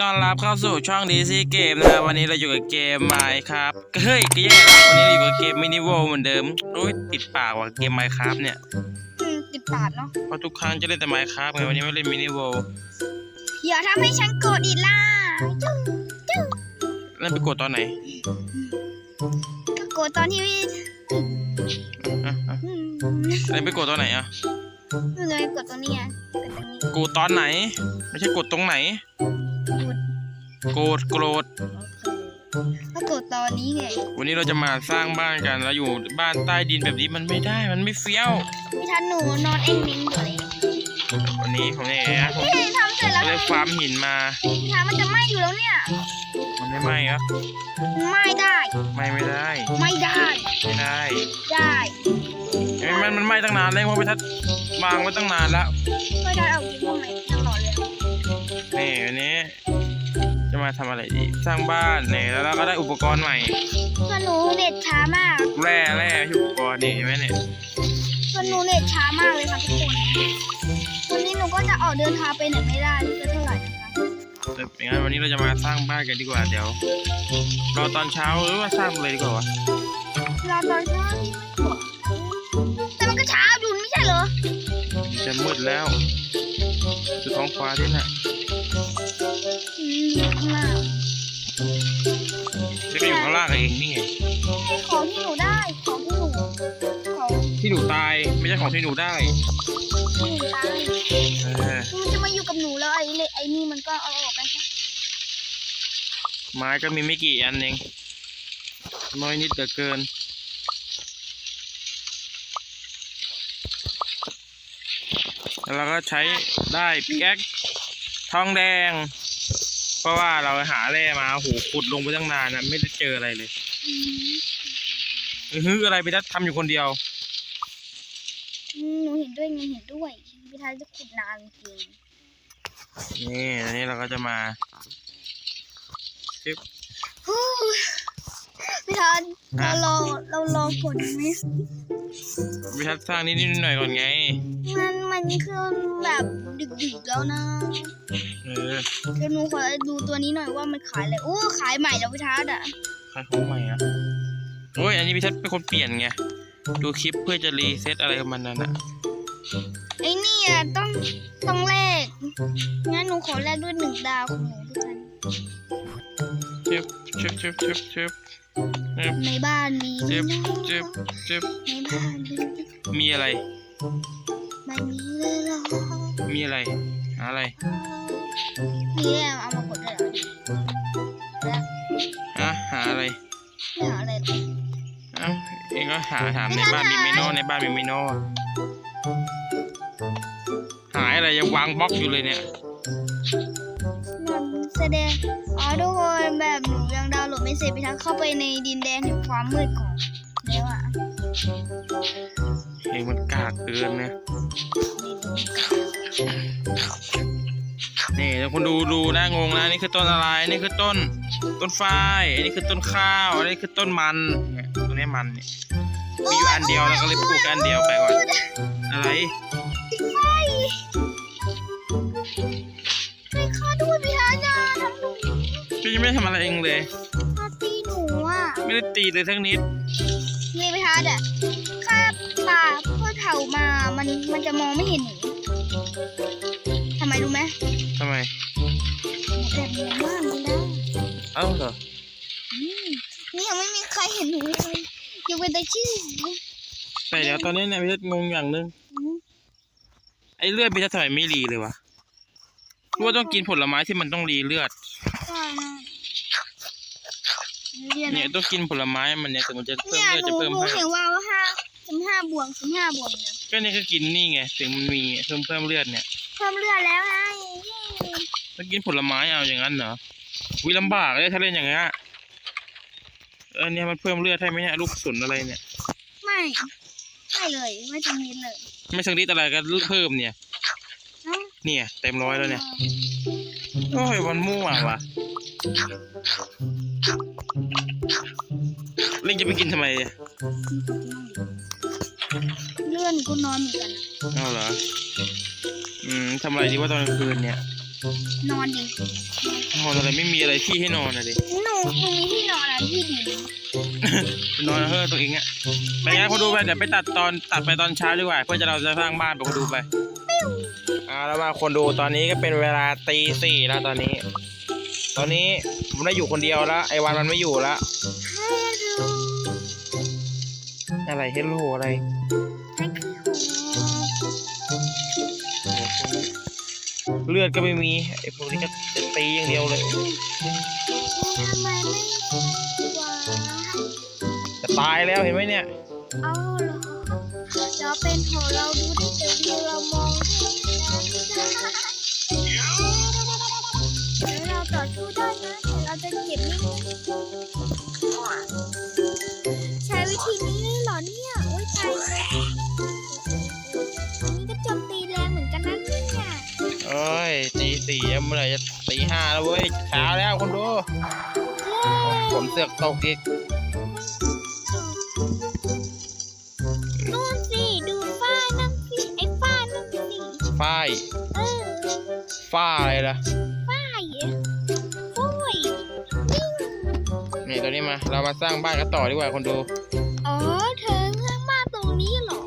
ต้อนรับเข้าสู่ช่อง DC Game นะครับวันนี้เราอยู่กับเกมไมครับเฮ้ยก็ยังไงล่ะวันนี้เราอยู่กับเกมมินิ w o r l d เหมือนเดิมโอ้ยติดปากว่ะเกมไมครับเนี่ยอืมติดปากเนาะเพราะทุกครั้งจะเล่นแต่ไมครับไงวันนี้ไม่เล่นมินิ w o r l d อย่าทำให้ฉันโกรธอีกล่ะจุ๊งจุ๊งเล่นไปกดตอนไหนก็โกรธตอนที่อะอะอืมเล่นไปกดตอนไหนอะไม่เลยกดตรงนี้ไงกดตรงนี้กูตอนไหน ไม่ใช่กดตรงไหนกด โกรธโกรธก็กดตอนนี้ไงวันนี้เราจะมาสร้างบ้านกันแล้วอยู่บ้านใต้ดินแบบนี้มันไม่ได้มันไม่เฟี้ยว พี่ทันหนูนอนเอ็งมิงอยู่เลยวันนี้ผมเนี่ยนะผมพี่ทำเสร็จแล้วเลยทำไมฟาร์มหินมาพี่ทันมันจะไหม้อยู่แล้วเนี่ย มันไม่ไหม้ครับไม่ได้ไหม้ไม่ได้ ไม่ได้ ไม่ได้ ได้เอ้ยมันมันไหม้ตั้งนานแล้วเพราะไปทัดวางไว้ตั้งนานแล้วก็ได้เอาอยู่ตรงไหนตลอดเลยนี่วันนี้จะ มาทำอะไรดีสร้างบ้านเนี่ยแล้วเราก็ได้อุปกรณ์ใหม่ส่วนหนูเน็ตช้ามากแร่แร่ที่อุปกรณ์นี่เห็นไหมเนี่ยส่วนหนูเน็ตช้ามากเลยค่ะทุกคนวันนี้หนูก็จะออกเดินทางไปไหนไม่ได้ไม่รู้จะเท่าไหร่นะคะแต่อย่างนั้นวันนี้เราจะมาสร้างบ้านกันดีกว่าเดี๋ยวรอตอนเช้าหรือว่าสร้างเลยดีกว่าวะรอตอนเช้าแต่มันก็เช้าอยู่ไม่ใช่เหรอจะมืดแล้วดูท้องฟ้าที่น่ะ อืมอยู่ข้างล่างแล้วก็อยู่ข้างล่างเองนี่ไงให้ของที่หนูได้ของที่หนูของที่หนูตายไม่ใช่ของที่หนูได้ที่หนูตายเออมันจะมาอยู่กับหนูแล้วไอ้เละไอ้นี่มันก็เอาออกไปซะไม้ก็มีไม่กี่อันเองน้อยนิดเหลือเกิน แล้วเราก็ใช้ได้พิกแอคทองแดงเพ ราะว่าเราหาแร่มาโอ้โหขุดลงไปตั้งนานนะไม่ได้เจออะไรเลยอืมอื้อฮืออะไรไปทัดทำอยู่คนเดียวอืมหนูเห็นด้วยไงเห็นด้วยพี่ทายจะขุดนานจริงนี่อันนี้เราก็จะมาชึบฮู้พี่ทันเรารอเรารอผลไหมไปทัดสร้างนิดๆหน่อยๆก่อนไงมัน มันคือแบบดึกๆแล้วนะเออเดี๋ยวหนูขอดูตัวนี้หน่อยว่ามันขายอะไรโอ้ขายใหม่แล้วพี่ทัศน์อะใครของใหม่อะโอ้ยอันนี้พี่ทัศน์เป็นคนเปลี่ยนไง ดูคลิปเพื่อจะรีเซ็ตอะไรกับมันนั่นอะไอ้นี่อะต้องต้องแลกงั้นหนูขอแลกด้วยหนึ่งดาวของหนูด้วยกันชึบชึบชึบชึบชึบชึบในบ้านมีไหมจึ๊บนะชึบชึบในบ้านมีไหมมีอะไร ไม่มีเลยเหรอมีอะไรหาอะไร มีแล้วเอามากดได้เหรอแล้วฮะหาอะไรไม่หาอะไรเลยเอ้าเองก็หาถามในบ้านมีเมโนในบ้านมีเมโนหายอะไรยังวางบล็อกอยู่เลยเนี่ย มันแสดง อ๋อทุกคนแบบหนูยังดาวน์โหลดไม่เสร็จพี่ทัศน์เข้าไปในดินแดนแห่งความมืดของแล้วอะ เองมันกากเกินนะ นี่แล้วคุณดูดูนะงงนะนี่คือต้นอะไรนี่คือต้นต้นฝ้ายอันนี้คือต้นข้าวอันนี้คือต้นมันเนี่ยตัวนี้มันเนี่ยมีอยู่อันเดียวแล้วก็เลยปลูกอันเดียวไปก่อนอะไรไฟใครฆ่าด้วยพี่ทัศน์อะทำหนูพี่ยังไม่ได้ทำอะไรเองเลยมาตีหนูอะไม่ได้ตีเลยทั้งนิดนี่พี่ทัศน์อะฆ่าป่า เพื่อเถามามันมันจะมองไม่เห็นหนูทำไมรู้ไหมทำไม แบบนี้มากเลยนะเอ้าเหรออืมนี่ยังไม่มีใครเห็นหนูเลยยังเป็นแต่ชื่อแต่เดี๋ยวตอนนี้เนี่ยพี่จะงงอย่างหนึง อืมไอ้เลือดพี่จะทำไมไม่รีเลยวะรู้ว่าต้องกินผลไม้ที่มันต้องรีเลือดใช่ฮะเรียนเนี่ยนะ ต้องกินผลไม้มันเนี่ยถึงมันจะเพิ่มเนี่ยเลือดหนูจะเพิ่มหนูให้ เห็นว่าว่าห้า สิบห้าบวกสิบห้าบวกเนี่ยก็เนี่ยก็กินนี่ไง ถึงมันมีเพิ่มเพิ่มเลือดเนี่ยเพิ่มเลือดแล้วไงต้องกินผลไม้เอาอย่างนั้นเหรอวิลำบากเลยถ้าเล่นอย่างเงี้ยเออเนี่ยมันเพิ่มเลือดให้ไหมเนี่ยลูกกระสุนอะไรเนี่ย ไม่ไม่เลยไม่จำเป็นเลยไม่สักนิดอะไรก็เพิ่มเนี่ยเอ้าเนี่ยเต็มร้อยแล้วเนี่ยโอ้ยวันมั่วว่ะเล่นจะไปกินทำไม เลื่อนก็นอนเหมือนกันนะเอาเหรอ อืมทำอะไรดีว่าตอนกลางคืนเนี่ย นอนดินอนอะไรไม่มีอะไรที่ให้นอนอะดิ หนูหนูมีที่นอนอะที่ดินนอนเฮ้อตัวเองอะไปงั้นคนดูไปเดี๋ยวไปตัดตอนตัดไปตอนเช้าดีกว่า เพื่อจะเราจะสร้างบ้านไปคนดูไปอ่าแล้วมาคนดูตอนนี้ก็เป็นเวลาตีสี่แล้วตอนนี้ ตอนนี้ผมได้อยู่คนเดียวแล้ว ไอ้วันมันไม่อยู่แล้วฮัลโหลอะไรเฮลโลอะไรฮัลโหล เลือดก็ไม่มีไอ้พวกนี้ก็จะตีอย่างเดียวเลยทำไมไม่วางจะตายแล้วเห็นไหมเนี่ยเอาเหรอเราเป็นของเราดูที่เดี๋ยววิวเรามองแล้วเราต่อสู้ได้นะแสี่แล้วเมื่อไหร่จะตีห้าแล้วเว้ยเช้าแล้วคนดูฝนเสือกตกอีกนู่นสิดูฝ้านั่นสิไอ้ฝ้านั่นสิฝ้ายเออฝ้าอะไรล่ะฝ้ายโอ้ยนิ่งนี่ตอนนี้มา เรามาสร้างบ้านกันต่อดีกว่าคนดู อ๋อเธอเลือกมาตรงนี้เหรอ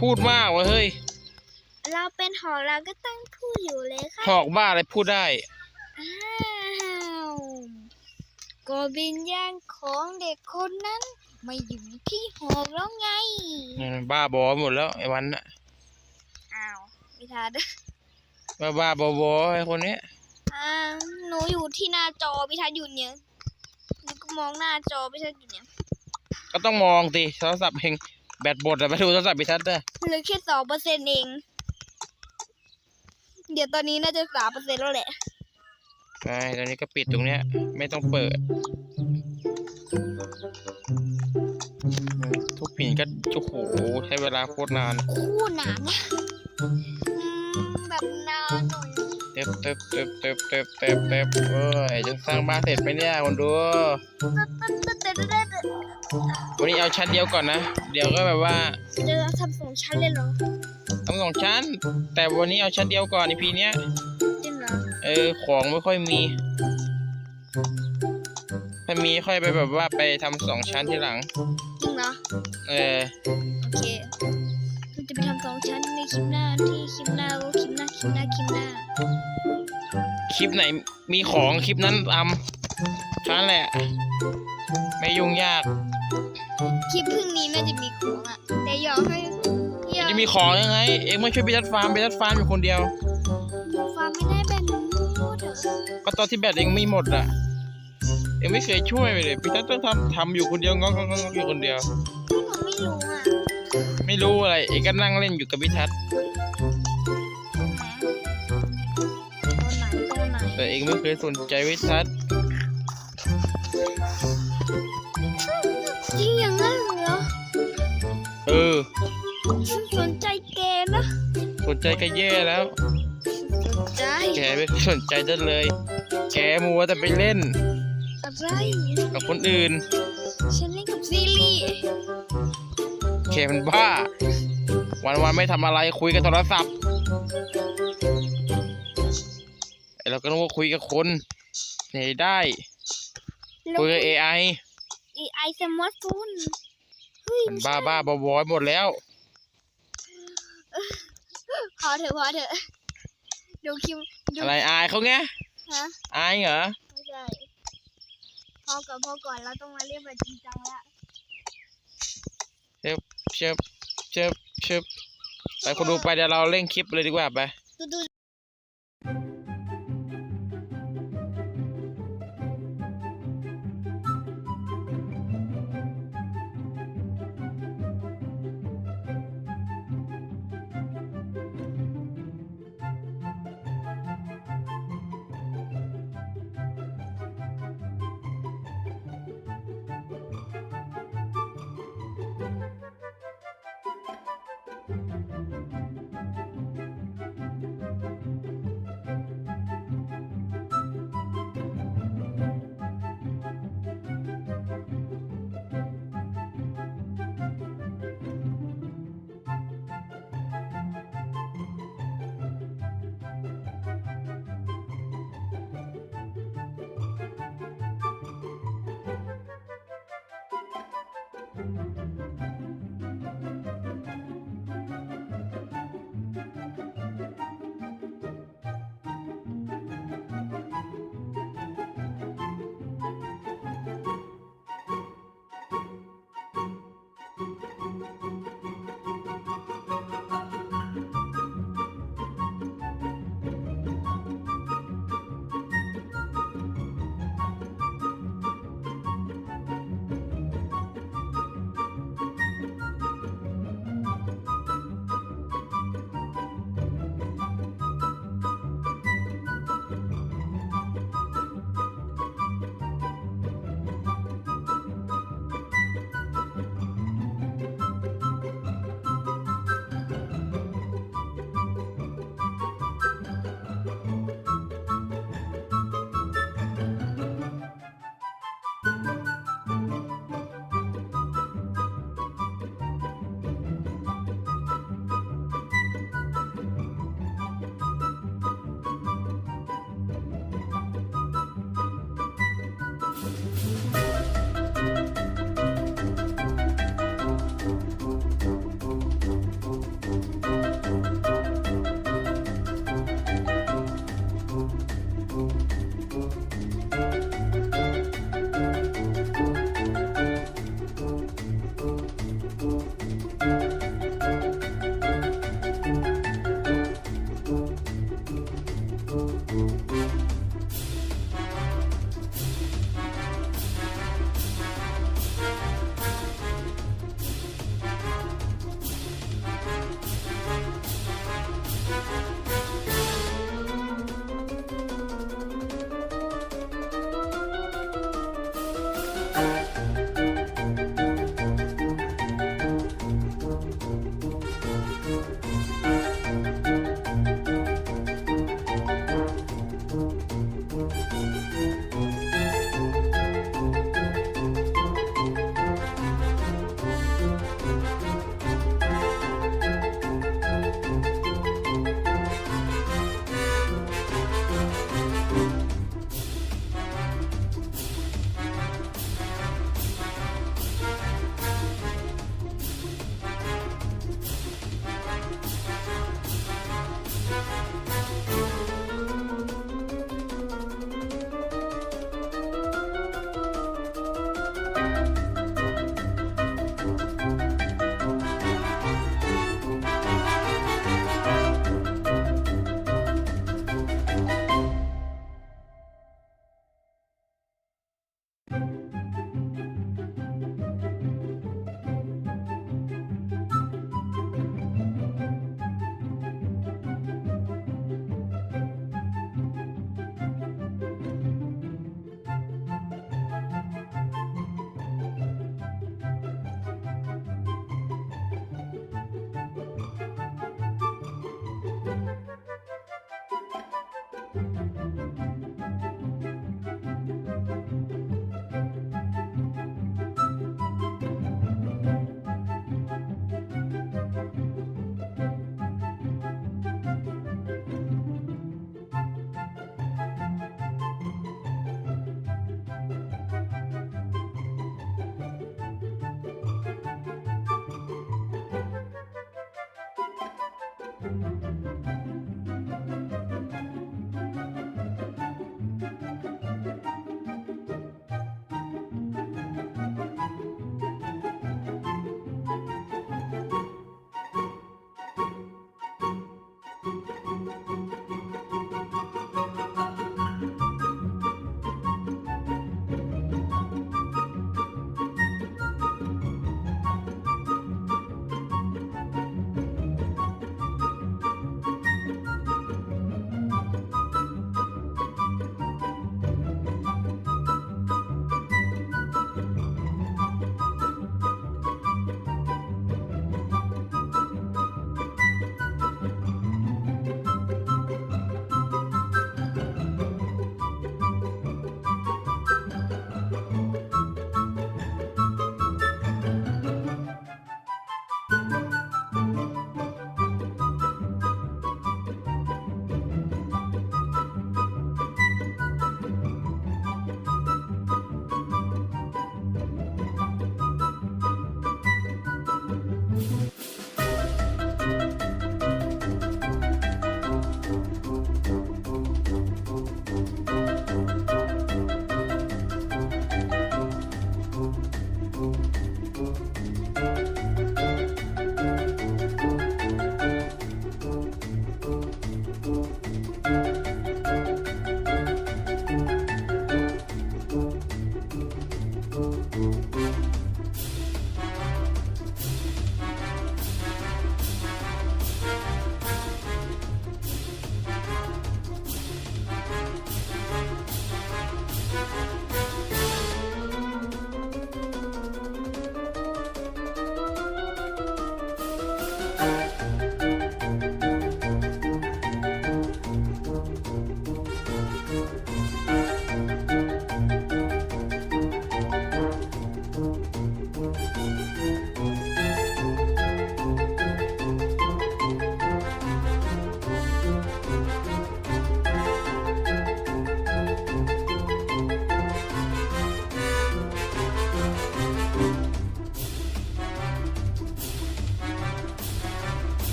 พูดมากวะเฮ้ย เราเป็นหอเราก็ตั้งพูด อยู่เลยค่ะหอกบ้าอะไรพูดได้ อ้าวก็บินย่างของเด็กคนนั้นไม่อยู่ที่หอกแล้วไง บ้าบอหมดแล้วไอ้วันน่ะอ้าวไม่ทันบ้าบ้าบอบอไอ้คนเนี้ยอ้าวหนูอยู่ที่หน้าจอพิทัศน์อยู่เนี่ยหนูก็มองหน้าจอพิทัศน์อยู่เนี่ย ก็ต้องมองสิโทรศัพท์เองแบตหมดอะไปดูโทรศัพท์พิทัศน์เด้อเหลือแค่สองเปอร์เซ็นต์เอง เดี๋ยวตอนนี้น่าจะสามเปอร์เซ็นต์แล้วแหละใช่ตอนนี้ก็ปิดตรงเนี้ย ไม่ต้องเปิด ทุกผินก็โอ้โหใช้เวลาโคตรนาน คู่หนังอืมแบบนานหน่อยเต็บเต็บเต็บเต็บเต็บเต็บเต็บเอ้ยจะสร้างบ้านเสร็จไหมเนี่ยคนดูวันนี้เอาชั้นเดียวก่อนนะ เดี๋ยวก็แบบว่า จะทำสองชั้นเลยเหรอ ทั้งสองชั้น แต่วันนี้เอาชั้นเดียวก่อนในพีเนี้ยจริงเหรอเออของไม่ค่อยมี ถ้ามีค่อยไปแบบว่าไปทำสองชั้นทีหลัง จริงเหรอเออโอเคเราจะไปทำสองชั้นในคลิปหน้าที่คลิปหน้าก็คลิปหน้าคลิปหน้าคลิปหน้าคลิปไหนมีของคลิปนั้นทำชั้นแหละ ไม่ยุ่งยาก คลิปพรุ่งนี้น่าจะมีของอะแต่อยากให้อยาก จะมีของยังไง เองไม่ช่วยไปจัดฟาร์มไปจัดฟาร์มอยู่คนเดียว ฟาร์มไม่ได้แบบนี้พูดเถอะก็ตอนที่แบตเองไม่หมดอะ เองไม่เคยช่วยเลยพี่ทัศน์ต้องทำทำอยู่คนเดียวงองงองอยู่คนเดียวหนูไม่รู้อะไม่รู้อะไร เองก็นั่งเล่นอยู่กับพี่ทัศน์ตัวไหนตัวไหน แต่เองไม่เคยสนใจพี่ทัศน์ สนใจก็แย่แล้วสนใจแกไม่เคยสนใจได้เลย แกมัวแต่ไปเล่น อะไรกับคนอื่น ฉันเล่นกับซีรีส์แกมันบ้า วันวันๆไม่ทำอะไรคุยกับโทรศัพท์ไอ้เราก็นึกว่าคุยกับคนไหนได้แล้วคุยกับ AI ไอไอสมาร์ทโฟนเฮ้ยมันบ้าบ้าบอบอยหมดแล้ว พอเถอะพอเถอะดูคิวดูอะไรอายเขาไงฮะอายเหรอไม่ใช่พอกับพอก่อนเราต้องมาเรียกแบบจริงจังละเชิบเชิบเชิบไปคนดูไปเดี๋ยวเราเล่นคลิปเลยดีกว่าไปดูดู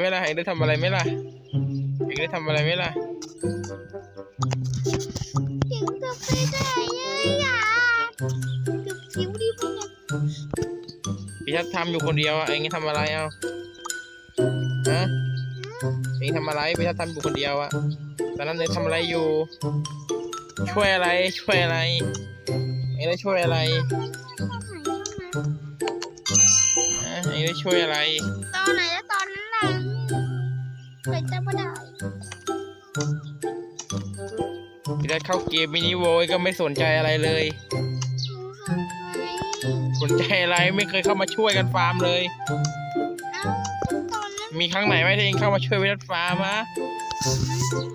ไม่ล่ะเองได้ทำอะไรไหมล่ะเองได้ทำอะไรไหมล่ะเก่งกับใครได้ยังอะกับคิ้วดิพวกเนี่ยพี่ชัดทำอยู่คนเดียวอะเองทำอะไรเอาฮะเองทำอะไรพี่ชัดทำอยู่คนเดียวอะตอนนั้นเองทำอะไรอยู่ ช่วยอะไรช่วยอะไรเองได้ช่วยอะไรฮะเองได้ช่วยอะไรตอนไหนแล้วตอนนั้นล่ะ เคยจำไม่ได้พี่ชัดเข้าเกมมินิโวยก็ไม่สนใจอะไรเลย สนใจอะไรไม่เคยเข้ามาช่วยกันฟาร์มเลย เอ้าตอนนั้นมีครั้งไหนไหมที่เองเข้ามาช่วยพี่ชัดฟาร์มฮะ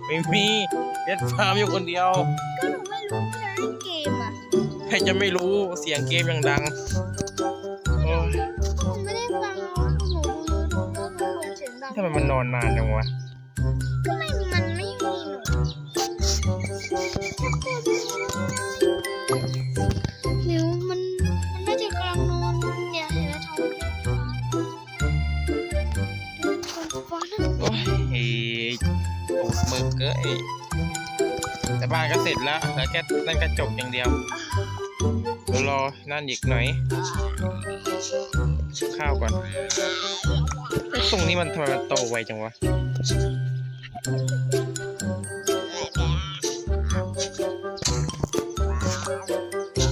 ไม่มีพี่ชัดฟาร์มอยู่คนเดียวก็หนูไม่รู้ว่าจะเล่นเกมอะ ใครจะไม่รู้เสียงเกมอย่างดัง ทำไมมันนอนนานจังวะก็ไม่มันไม่มีหนูนิ้วมันมันน่าจะกำลังนอนเนี่ยเห็นแล้วท้องฟ้านั่นโอ้ยเฮ้ยตูดมึกเกยแต่บ้านก็เสร็จแล้วแล้วแค่นั่นกระจกอย่างเดียว ดี๋ยวรอนั่นอีกหน่อยข้าวก่อนไอ้ตรงนี้มันทำไมมันโตไวจังวะ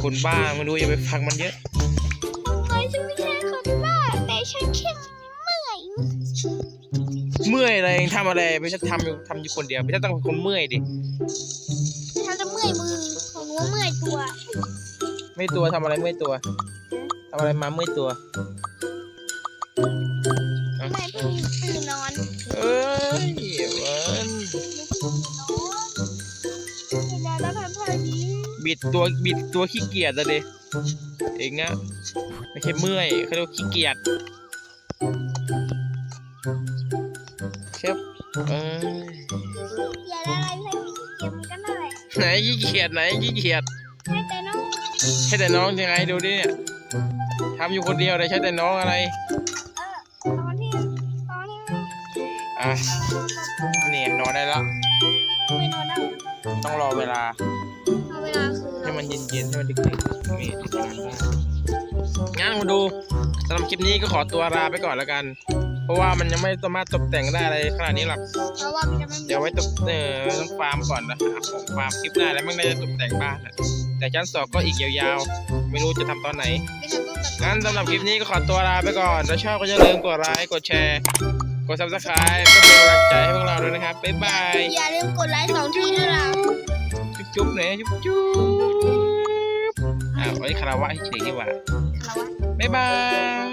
คุณบ้าไม่รู้อย่าไปฟังมันเยอะทำไมฉันไม่ใช่คนบ้า แต่ฉันแค่เมื่อยเมื่อยอะไรเองทำอะไรไม่ใช่ทำอยู่ทำอยู่คนเดียวไม่ใช่ต้องเป็นคนเมื่อยดิฉันจะเมื่อยมือของหนูเมื่อยตัว ไม่ตัวทำอะไรเมื่อยตัวทำอะไรมาเมื่อยตัว ไม่เพิ่งตื่นนอนเอ้ยเวันเวลาแล้วทำท่านี้บิดตัวบิดตัวขี้เกียจอะเดเองอะไม่ใช่เมื่อยเขาเรียกว่าขี้เกียจเชฟเอ้ย อย่าอะไรให้พี่เกมกันหน่อยไหนขี้เกียจไหนขี้เกียจให้แต่น้อง ใช่แต่น้องยังไงดูดิเนี่ยทำอยู่คนเดียวเลยใช่แต่น้องอะไรเออตอนที่ตอนที่อะเนี่ยนอนได้แล้วไม่นอนแล้วต้องรอเวลาเอาเวลาคือให้มันเย็นๆให้มันดึกๆนี่ดึกๆงั้นมาดูสำหรับคลิปนี้ก็ขอตัวลาไปก่อนแล้วกัน เพราะว่ามันยังไม่สามารถตกแต่งได้อะไรขนาดนี้หรอก เพราะว่ามันจะไม่มี เดี๋ยวไว้ตกเออต้องฟาร์มก่อนนะหาของฟาร์มคลิปหน้าแล้วมันน่าจะตกแต่งบ้านนะ แต่ชั้นสองก็อีกยาวๆ ไม่รู้จะทำตอนไหนไม่ทำต้องตัดงั้นสำหรับคลิปนี้ก็ขอตัวลาไปก่อน ถ้าชอบก็อย่าลืมกดไลค์ กดแชร์ กด subscribe ก็เป็นกำลังใจให้พวกเราด้วยนะครับ บ๊ายบาย อย่าลืมกดไลค์สองทีด้วยนะจุ๊บๆเนี่ยจุ๊บๆอ่าไว้คาราวะเฉยๆดีกว่าคารวะบ๊ายบาย